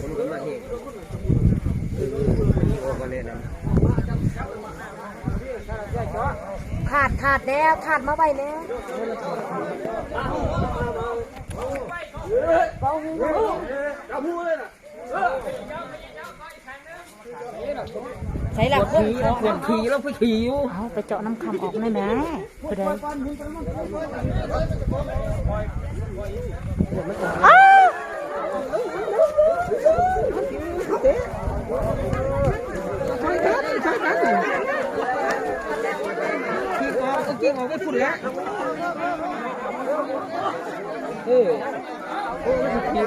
ผมก็มาเห็นเออมีออกมาเลยนะถาดถาดแล้วถาดมาไว้แล้วใส่หลักขี่แล้วปวดขี่แล้วไปขี่อยู่เอาไปเจาะน้ำคำออกได้ไหมผู้ใดอ้าวขี่ออ กี้ออกไม่พุ่นแล้วเออโอ้ยขี่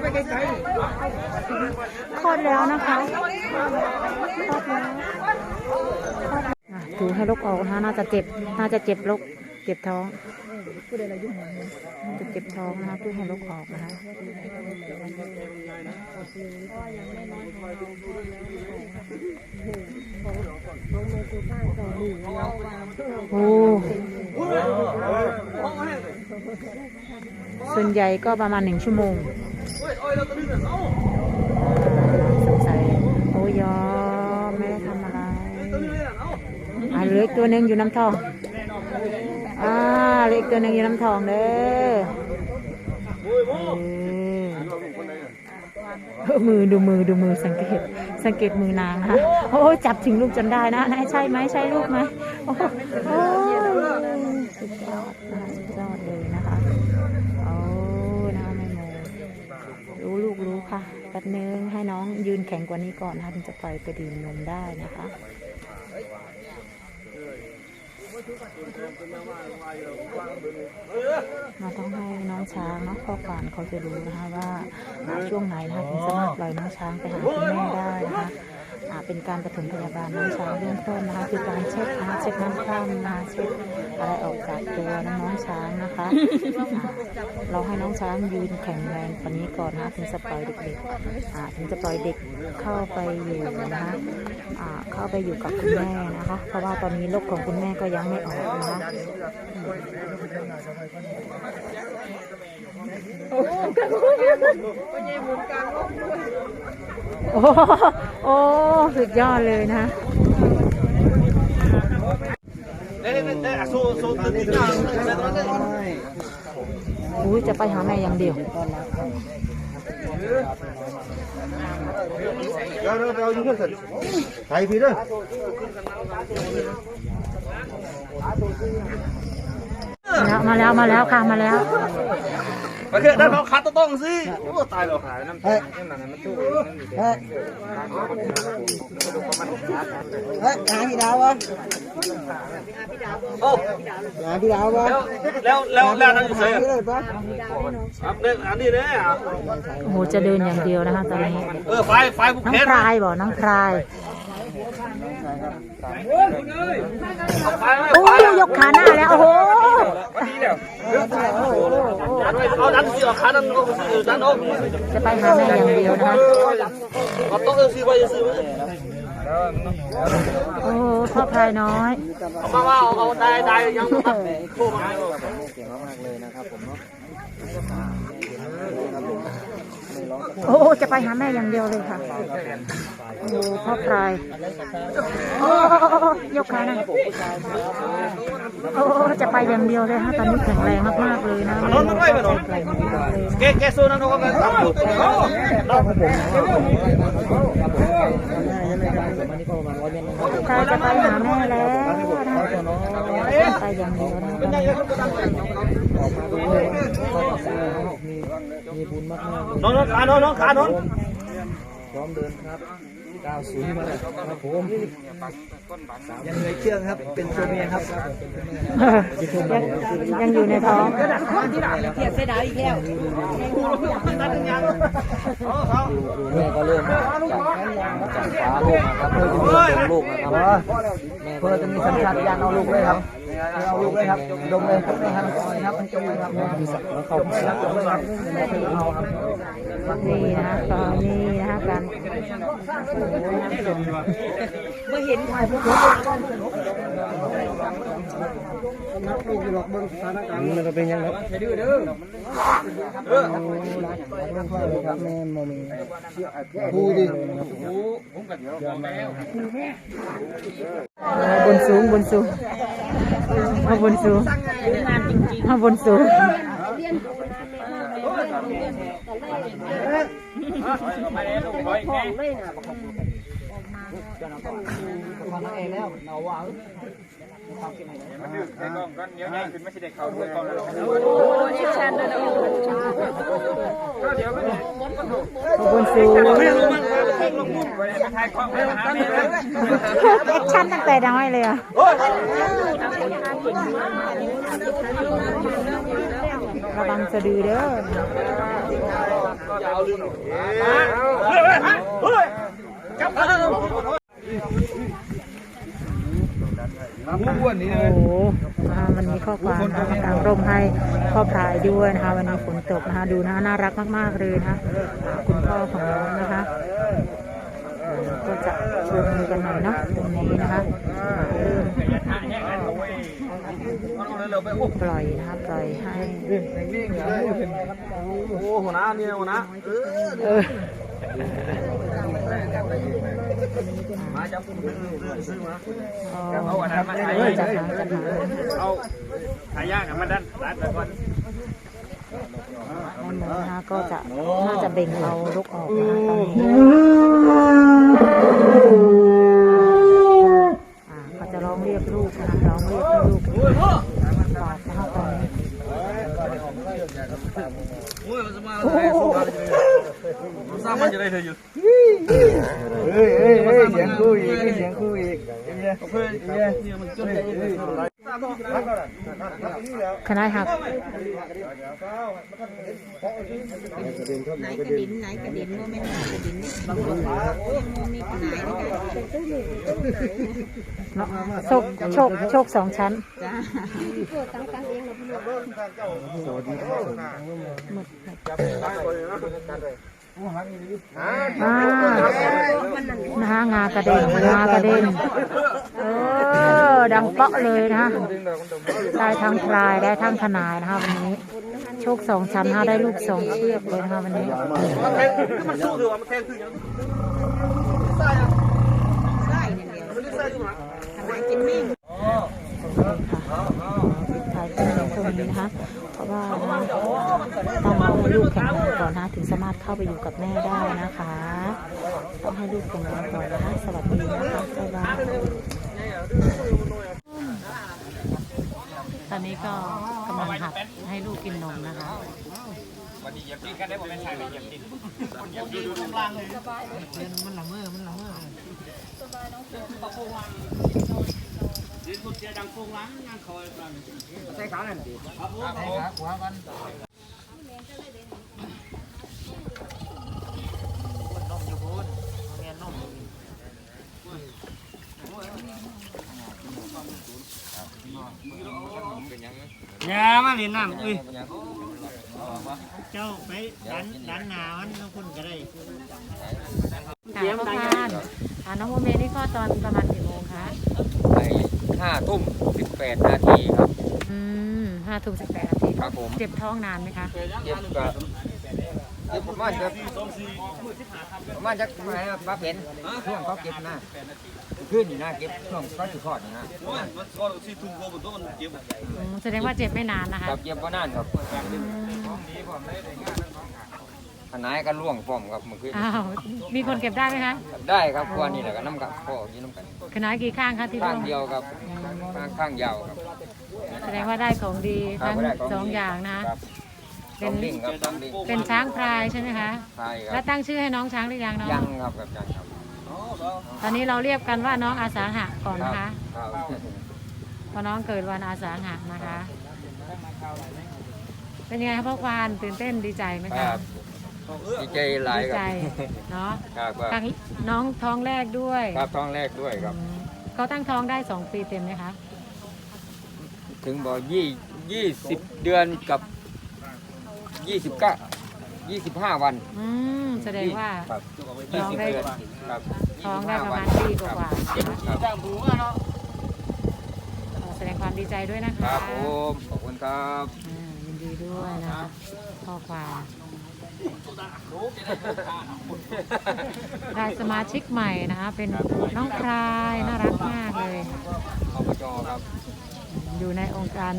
ไปไกลไปไกลคลอดแล้วนะคะคลอดแล้วอะถือให้ลูกออกนะคะน่าจะเจ็บ น่าจะเจ็บลูกเจ็บท้อง น่าจะเจ็บท้องนะคะเพื่อให้ลูกออกนะคะโอ้ส่วนใหญ่ก็ประมาณหนึ่งชั่วโมงสงสัยโอ้ยอมไม่ได้ทำอะไรอ่าเหลืออีกตัวหนึ่งอยู่น้ำทอ อ่าเหลืออีกตัวหนึ่งอยู่น้ำทองเด้อเออมือดูมือดูมือสังเกต สังเกตมือนางนะคะโอ้จับถึงลูกจนได้นะนายใช่ไหมใช่ลูกไหมโอ้โอ้ยสุดยอดนะสุดยอดเลยนะคะโอ้นะคะไม่โมรู้ลูกรู้ค่ะแป๊บนึงให้น้องยืนแข็งกว่านี้ก่อนนะคะถึงจะปล่อยไปดื่มนมได้นะคะ เราต้องให้น้องช้างเนาะพ่อก่อนเขาจะรู้นะคะว่าช่วงไหนนะคะถึงสามารถปล่อยน้องช้างไปหาคุณแม่ได้นะคะ เป็นการปฐมพยาบาลน้องช้างเบื้องต้นนะคะคือการเช็ดนะคะเช็ดน้ำคร่ำนะคะเช็ดอะไรออกจากตัวน้องช้างนะคะอ่าเราให้น้องช้างยืนแข็งแรงกว่านี้ก่อนนะถึงจะปล่อยเด็กๆอ่าถึงจะปล่อยเด็กเข้าไปอยู่นะคะอ่าเข้าไปอยู่กับคุณแม่นะคะ เพราะว่าตอนนี้โรคของคุณแม่ก็ยังไม่ออกนะคะโอ้โหโอ้สุดยอดเลยนะเอ้ย เอ้ยสู้สู้ตึ้งตึ้งตึ้งอุ้ยจะไปหาแม่อย่างเดียว เราเราเราอยู่กันสิใส่พี่ด้อมาแล้วมาแล้วค่ะมาแล้ว โอเคด้านเขาคัดต้องสิโอ้ตายแล้วหายน้ำเฮ้ยเฮ้ยเฮ้ยหาพี่ดาววะโอ้หาพี่ดาววะแล้วแล้วแล้วนั่นอยู่ไหนพี่เลยปะครับเนี่ยอันนี้เนี่ยโอ้โหจะเดินอย่างเดียวนะคะตอนนี้เออไฟไฟบุกน้องแขนพรายบอกน้องพรายไฟโอ้ยยกขาหน้าแล้วโอ้โห เอาดันสิเอาขาดันเอาดันเอาจะไปหาแม่อย่างเดียวนะคะเอาต้องเอาสิไว้อโอ้โหพ่อพายน้อยเอามาว่าเอาได้ได้ยังโทรมา โอ้จะไปหาแม่อย่างเดียวเลยค่ะโอ้พ่อพรายโอ้ยกขาน้าโอ้จะไปอย่างเดียวเลยฮะตอนนี้แข็งแรงมากๆเลยนะนอนมันไว้ไปนอนแข็งแรงมากเลยแกแกสู้นั่นเขาก็ทำอยู่พรจะไปหาแม่แล้วนะไปอย่างเดียวนะ มีบุญมากมากนอนนอนขานอนนอนขานอนพร้อมเดินครับก้าวสูงมาเลยครับผมยังเหนื่อยเชื่องครับ เป็นตัวเมียครับยังยังอยู่ในท้องแม่ก็เริ่มจากจากฟ้าลูกนะครับเพื่อจะมีลูกนะครับแม่เพื่อจะมีสัญชาตญาณเอาลูกเลยครับ เอาลูกเลยครับดมเลยครับนะครับครับจมเลยครับจมเลยครับจมเลยครับเอาครับนี่นะตอนนี้นะคะการเมื่อเห็นควายพวกนี้นักลูกหลอกเบิ้งสถานการณ์มันจะเป็นยังไงครับดื้อดื้อเออครับแม่โมมีดูดิ บนสูงบนสูงเอาบนสูงเอาบนสูงไปเลยลูกไป องแล้วเอาว่าเอาบนสูงแอคชั่นตั้งแต่น้อยเลยอะระวังสะดือเด้ออ้วนนี่ โอ้โหนะคะวันนี้ข้อความนะคะทางร่มให้พ่อพรายด้วยนะคะ วันนี้ฝนตกนะคะ ดูนะน่ารักมากๆเลยนะคะอ่าคุณพ่อของน้องนะคะอ่อก็จะชูมือกันหน่อยเนาะตรงนี้นะคะอ่าเริ่มปล่อยนะคะปล่อยให้โอ้หัวหน้านี่หัวหน้า เออ มาจับผมซื้อมาอ๋อครับเออจัดหาจัดหาเอาหายากมันดันรัดไปก่อนแม่หมูนะคะก็จะน่าจะเบ่งเอาลูกออกนะคะตอนนี้อ่าก็จะร้องเรียกลูกนะคะร้องเรียกลูกตอบนะคะตอนนี้โอ้ยมันจะมาอะไรสู้กันสร้างมันจะได้เธออยู่ เฮ้ยเฮ้ยเฮ้ยเสียงคู่อีกเสียงคู่อีกเนี่ยเนี่ยมันจนคณะหักไหนกระดิ่นไหนกระดิ่นโมเมนต์ไหนกระดิ่นบางคนโอ้ยโมมีไหนนะคะโชคโชคโชคสองชั้นจ้า อ่านะคะงากระเด็นงากระเด็นเออดังเปาะเลยนะคะได้ทั้งพลายได้ทั้งทนายนะคะวันนี้โชคสองชั้นนะคะได้ลูกสองเชือกเลยนะคะวันนี้มันสู้คือว่ามันแทงคือยังไส้อย่างเดียทำไมกินมิ่ง ถ่าย เป็นในตรงนี้นะคะ เพราะว่าต้องให้ลูกแข็งแรงก่อนนะถึงสามารถเข้าไปอยู่กับแม่ได้นะคะ ต้องให้ลูกแข็งแรงก่อนนะคะสวัสดีนะคะบ๊ายบายตอนนี้ก็กำลังหัดให้ลูกกินนมนะคะวันนี้อย่ากินกันได้บ่แม่นชายเลยอย่ากินอย่ากินตรงล่างเลยมันละเมอมันละเมอสบายน้องเสือปะโปงล่าง ดังโคงล้างงานคอยบ้างใส่ขาหน่อยครับผมใส่ขาขวากันยามาเรียนน้ำอุ้ยเจ้าไปดันดันหนามันน้องคุณก็ได้ถามประธานน้องโมเมนี่ก็ตอนประมาณกี่โมงคะ ห้าทุ่มสิบแปดนาทีครับ อืมห้าทุ่มสิบแปดนาทีครับผม เจ็บท้องนานไหมคะเย็บกับเย็บประมาณจะประมาณจะมาบ้าเป็นช่วงเขาเก็บหน้าขึ้นอยู่หน้าเก็บช่วงเขาถือทอดอยู่นะมันมันก็สิทุ่มกว่าบนโต๊ะมันเก็บอืมแสดงว่าเจ็บไม่นานนะคะกับเย็บว่านานครับอืมขนายก็ล่วงฟอมครับเมื่อคืนอ้าวมีคนเก็บได้ไหมคะ ได้ครับกวนนี่แหละก็น้ำกับพ่ออยืนน้ำกันขนาดกี่ข้างคะที่ข้าร่งวงเดียวครับ ข้างข้างยาวครับแสดงว่าได้ของดีครับทั้งได้ขสองอย่างนะ ครับเป็ต้อนงลิ่งครับต้องลิ่งเป็นช้างพลายใช่ไหมคะ ใช่คแล้รัวบตั้งชื่อให้น้องช้างหรือยังน้องยังครับแบบยังครับตอนนี้เราเรียกกันว่าน้องอาสาหะก่อนนะคะ ครับเพราะน้องเกิดวันอาสาหะนะคะ เป็นยังไงครับพ่อควานตื่นเต้นดีใจไหมคคะรับดีใจหลายดีคใจรับเนาะครับครับครั้งน้องท้องแรกด้วย ครับท้องแรกด้วยครับ อืม เขาตั้งท้องได้สองปีเต็มไหมคะ ถึงบอกยี่ยี่สิบเดือนกับยี่สิบเก้ายี่สิบห้าวันอืมแสดงว่า ครับท้ยี่องสิบได้ เดือนครับท้องได้25ประมาณวันปีกว่าๆนะคะครับจ้างผูมาเนาะขอแสดงความดีใจด้วยนะคคะรับผมขอบคุณครับ อ่ายินดีด้วยนะคะข้อความ ได้สมาชิกใหม่นะคะ เป็นน้องพรายน่ารักมากเลยอบจครับ อยู่ในองค์การ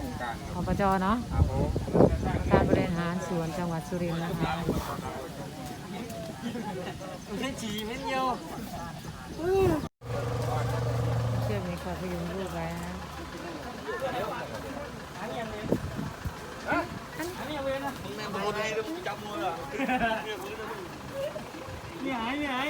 องค์การอบจเนาะครับผมการบริหารส่วนจังหวัดสุรินทร์นะคะเล่นฉี่เล่นเยี่ยวเชือกนี้คอยพยุงลูกไว้นะ นี่หายนี่หาย